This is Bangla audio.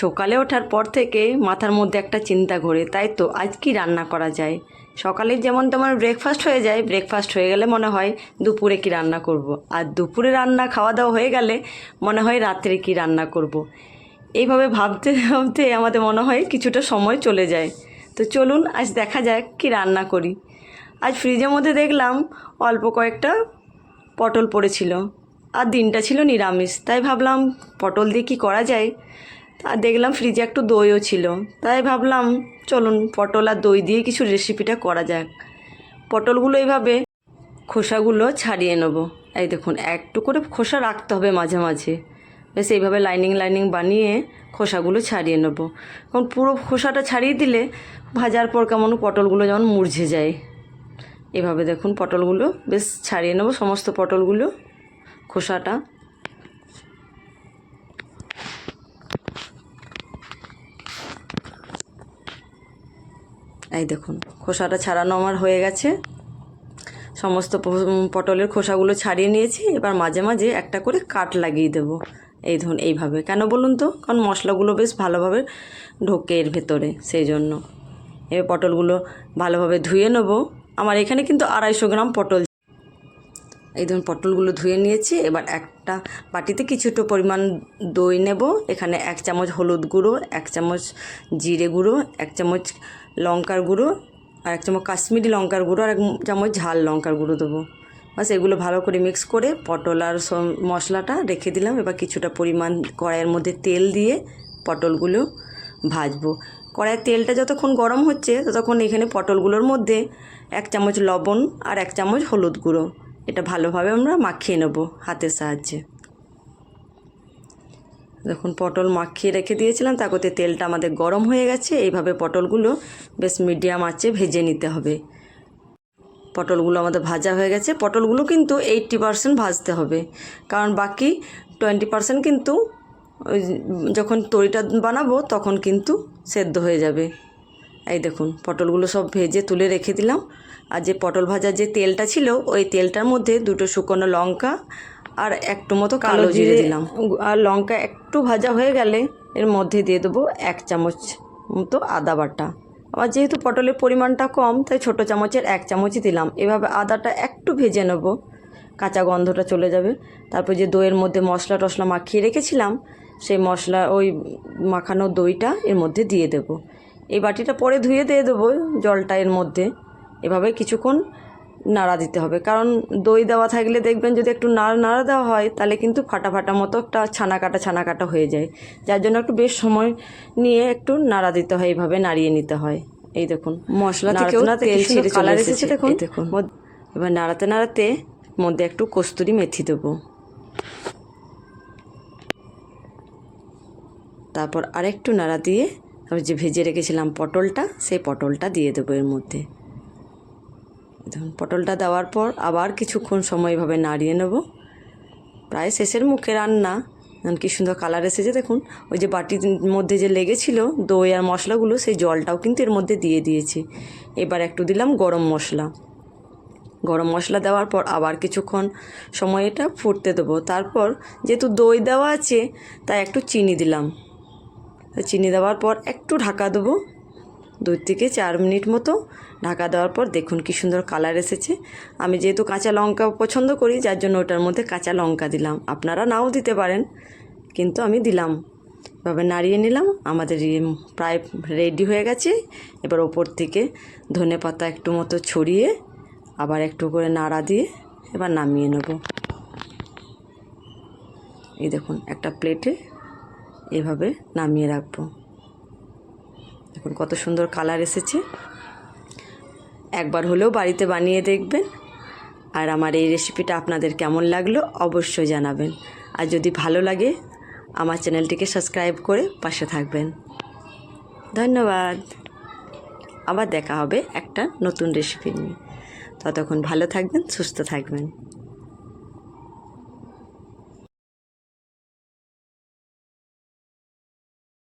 সকালে ওঠার পর থেকে মাথার মধ্যে একটা চিন্তা ঘোরে, তাই তো আজ কি রান্না করা যায়? সকালে যেমন তোমার ব্রেকফাস্ট হয়ে যায় ব্রেকফাস্ট হয়ে গেলে মনে হয় দুপুরে কি রান্না করব। আর দুপুরে রান্না খাওয়া দাওয়া হয়ে গেলে মনে হয় রাত্রে কি রান্না করব। এইভাবে ভাবতে ভাবতে আমাদের মনে হয় কিছুটা সময় চলে যায়। তো চলুন আজ দেখা যাক কি রান্না করি। আজ ফ্রিজের মধ্যে দেখলাম অল্প কয়েকটা পটল পড়েছিল। আর দিনটা ছিল নিরামিষ, তাই ভাবলাম পটল দিয়ে কি করা যায়? আর দেখলাম ফ্রিজে একটু দইও ছিল। তাই ভাবলাম, চলুন পটল আর দই দিয়ে কিছু রেসিপিটা করা যাক। পটলগুলো এইভাবে খোসাগুলো ছাড়িয়ে নেব। এই দেখুন, একটু করে খোসা রাখতে হবে মাঝে মাঝে। বেশ এইভাবে লাইনিং লাইনিং বানিয়ে খোসাগুলো ছাড়িয়ে নেব। কারণ পুরো খোসাটা ছাড়িয়ে দিলে ভাজার পর কেমন পটলগুলো যেমন মুরঝে যায়। এভাবে দেখুন পটলগুলো বেশ ছাড়িয়ে নেব সমস্ত পটলগুলো, খোসাটা। এই দেখুন, খোসাটা ছাড়ানো আমার হয়ে গেছে। সমস্ত পটলের খোসাগুলো ছাড়িয়ে নিয়েছি, এবার মাঝে মাঝে একটা করে কাট লাগিয়ে দেব। এই ধরুন, এইভাবে। কেন বলুন তো? কারণ মশলাগুলো বেশ ভালোভাবে ঢোকে এর ভেতরে, সেই জন্য। এবার পটলগুলো ভালোভাবে ধুয়ে নেব। আমার এখানে কিন্তু আড়াইশো গ্রাম পটল এই ধরুন পটলগুলো ধুয়ে নিয়েছি, এবার একটা বাটিতে কিছুটা পরিমাণ দই নেব। এখানে এক চামচ হলুদ গুঁড়ো, এক চামচ জিরে গুঁড়ো, এক চামচ লঙ্কার গুঁড়ো আর এক চামচ কাশ্মীরি লঙ্কার গুঁড়ো আর এক চামচ ঝাল লঙ্কার গুঁড়ো দেবো। বাস এগুলো ভালো করে মিক্স করে পটল আর মশলাটা রেখে দিলাম। এবার কিছুটা পরিমাণ কড়াইয়ের মধ্যে তেল দিয়ে পটলগুলো ভাজবো। কড়াইয়ের তেলটা যতক্ষণ গরম হচ্ছে, ততক্ষণ এখানে পটলগুলোর মধ্যে এক চামচ লবণ আর এক চামচ হলুদ গুঁড়ো। এটা ভালোভাবে আমরা মাখিয়ে নেব হাতের সাহায্যে। দেখুন, পটল মাখিয়ে রেখে দিয়েছিলাম করতে তেলটা আমাদের গরম হয়ে গেছে। এইভাবে পটলগুলো বেশ মিডিয়াম আঁচে ভেজে নিতে হবে। পটলগুলো আমাদের ভাজা হয়ে গেছে। পটলগুলো কিন্তু এইট্টি পারসেন্ট ভাজতে হবে। কারণ বাকি টোয়েন্টি পারসেন্ট কিন্তু যখন তরিটা বানাবো, তখন কিন্তু সেদ্ধ হয়ে যাবে। এই দেখুন পটলগুলো সব ভেজে তুলে রেখে দিলাম। আর যে পটল ভাজার যে তেলটা ছিল ওই তেলটার মধ্যে দুটো শুকনো লঙ্কা আর একটু মতো কালো জিরে দিলাম। আর লঙ্কা একটু ভাজা হয়ে গেলে এর মধ্যে দিয়ে দেবো এক চামচ মতো আদা বাটা। আবার যেহেতু পটলের পরিমাণটা কম তাই ছোটো চামচের এক চামচই দিলাম। এভাবে আদাটা একটু ভেজে নেব কাঁচা গন্ধটা চলে যাবে। তারপর যে দইয়ের মধ্যে মশলা টশলা মাখিয়ে রেখেছিলাম সেই মশলা ওই মাখানো দইটা এর মধ্যে দিয়ে দেবো। এই বাটিটা পরে ধুয়ে দিয়ে দেবো জলটা এর মধ্যে। এভাবে কিছুক্ষণ নাড়া দিতে হবে। কারণ দই দেওয়া থাকলে দেখবেন যদি একটু নাড়া নাড়া দেওয়া হয় তাহলে কিন্তু ফাটা ফাটা মতো একটা ছানা কাটা ছানা কাটা হয়ে যায়। যার জন্য একটু বেশ সময় নিয়ে একটু নাড়া দিতে হয় এইভাবে নাড়িয়ে নিতে হয়। এই দেখুন মশলা থেকেও তেল ছিঁড়ে কালার এসেছে। দেখুন। দেখুন। এবার নাড়াতে নাড়াতে মধ্যে একটু কস্তুরি মেথি দেবো। তারপর আরেকটু নাড়া দিয়ে তারপর যে ভেজে রেখেছিলাম পটলটা, সেই পটলটা দিয়ে দেবো এর মধ্যে। দেখুন, পটলটা দেওয়ার পর আবার কিছুক্ষণ সময় এভাবে নাড়িয়ে নেব। প্রায় শেষের মুখে রান্না কি সুন্দর কালার এসেছে। দেখুন, ওই যে বাটির মধ্যে যে লেগেছিল দই আর মশলাগুলো, সেই জলটাও কিন্তু এর মধ্যে দিয়ে দিয়েছি। এবার একটু দিলাম গরম মশলা। গরম মশলা দেওয়ার পর আবার কিছুক্ষণ সময় এটা ফুটতে দেবো। তারপর যেহেতু দই দেওয়া আছে, তাই একটু চিনি দিলাম। চিনি দেওয়ার পর একটু ঢাকা দেবো। দুই থেকে চার মিনিট মতো ঢাকা দেওয়ার পর দেখুন কি সুন্দর কালার এসেছে। আমি যেহেতু কাঁচা লঙ্কা পছন্দ করি, যার জন্য ওটার মধ্যে কাঁচা লঙ্কা দিলাম। আপনারা নাও দিতে পারেন, কিন্তু আমি দিলাম। এভাবে নাড়িয়ে নিলাম, আমাদের প্রায় রেডি হয়ে গেছে। এবার ওপর থেকে ধনে পাতা একটু মতো ছড়িয়ে আবার একটু করে নাড়া দিয়ে এবার নামিয়ে নেব। এই দেখুন, একটা প্লেটে এভাবে নামিয়ে রাখব। এখন কত সুন্দর কালার এসেছে। একবার হলেও বাড়িতে বানিয়ে দেখবেন। আর আমার এই রেসিপিটা আপনাদের কেমন লাগল অবশ্যই জানাবেন। আর যদি ভালো লাগে, আমার চ্যানেলটিকে সাবস্ক্রাইব করে পাশে থাকবেন। ধন্যবাদ। আবার দেখা হবে একটা নতুন রেসিপি নিয়ে। ততক্ষণ ভালো থাকবেন, সুস্থ থাকবেন।